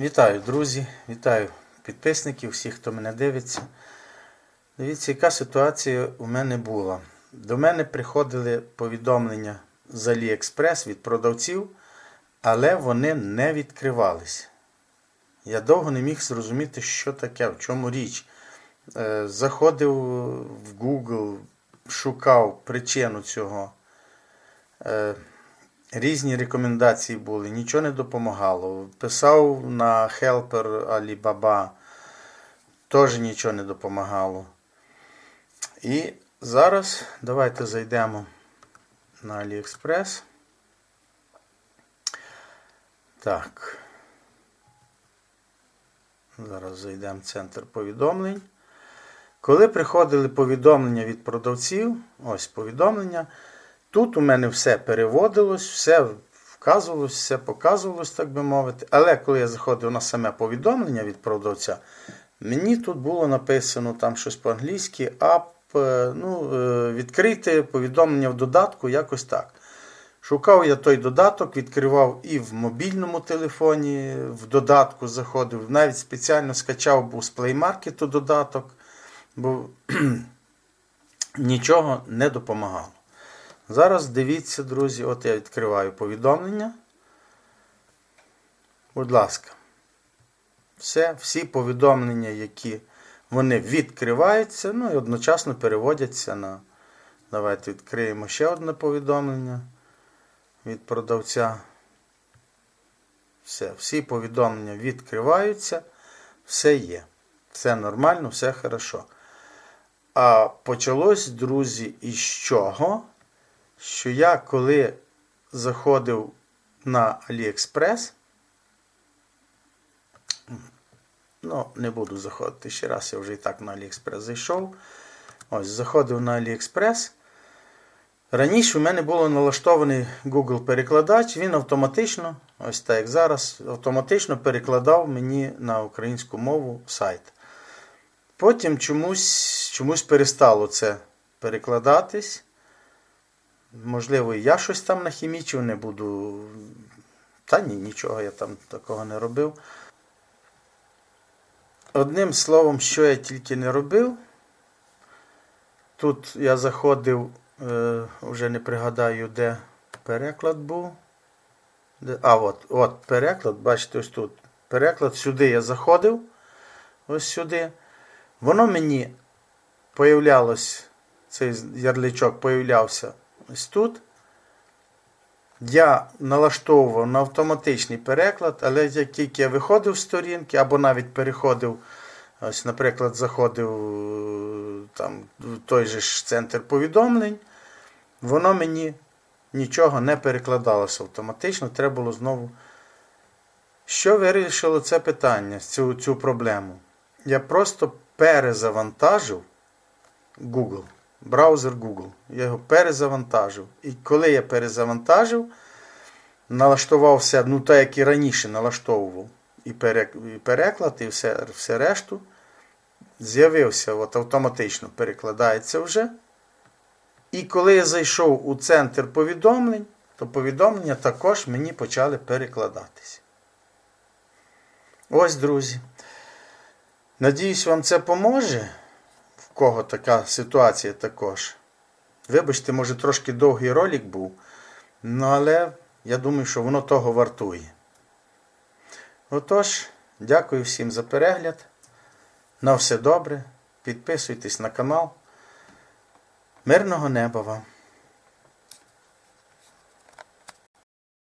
Вітаю, друзі, вітаю підписників, всіх, хто мене дивиться. Дивіться, яка ситуація у мене була. До мене приходили повідомлення з AliExpress від продавців, але вони не відкривались. Я довго не міг зрозуміти, що таке, в чому річ. Е, Заходив в Google, шукав причину цього. Різні рекомендації були, нічого не допомагало. Писав на Helper Alibaba, теж нічого не допомагало. І зараз давайте зайдемо на AliExpress. Так. Зараз зайдемо в центр повідомлень. Коли приходили повідомлення від продавців, ось повідомлення. Тут у мене все переводилось, все вказувалось, все показувалось, так би мовити. Але коли я заходив на саме повідомлення від продавця, мені тут було написано там щось по-англійськи, ап, е, ну, е, відкрити повідомлення в додатку, якось так. Шукав я той додаток, відкривав і в мобільному телефоні, в додатку заходив, навіть спеціально скачав був з Market додаток, бо нічого не допомагало. Зараз дивіться, друзі, от я відкриваю повідомлення. Будь ласка. Все, всі повідомлення, які вони відкриваються, ну і одночасно переводяться на. Давайте відкриємо ще одне повідомлення від продавця. Все, всі повідомлення відкриваються, все є. Все нормально, все хорошо. А почалось, друзі, із чого? Що я коли заходив на AliExpress, ну, не буду заходити ще раз, я вже і так на AliExpress зайшов. Ось, заходив на AliExpress. Раніше у мене було налаштований Google перекладач, він автоматично, ось так як зараз, автоматично перекладав мені на українську мову сайт. Потім чомусь, чомусь перестало це перекладатись. Можливо, я щось там нахімічив, не буду. Та ні, нічого я там такого не робив. Одним словом, що я тільки не робив. Тут я заходив, е, вже не пригадаю, де переклад був. А, от, от переклад, бачите, ось тут. Переклад, сюди я заходив. Ось сюди. Воно мені появлялось, цей ярличок появлявся ось тут. Я налаштовував на автоматичний переклад, але як тільки я виходив з сторінки, або навіть переходив, ось, наприклад, заходив там, в той же ж центр повідомлень, воно мені нічого не перекладалося автоматично, треба було знову. Що вирішило це питання, цю, цю проблему? Я просто перезавантажив Google браузер Google. Я його перезавантажив. І коли я перезавантажив, налаштував все, ну так як і раніше налаштовував і переклад, і все все решту, з'явився от автоматично перекладається вже. І коли я зайшов у центр повідомлень, то повідомлення також мені почали перекладатися. Ось, друзі. Надіюсь, вам це поможе кого така ситуація також. Вибачте, може, трошки довгий ролик був, ну, але я думаю, що воно того вартує. Отож, дякую всім за перегляд. На все добре. Підписуйтесь на канал. Мирного неба вам!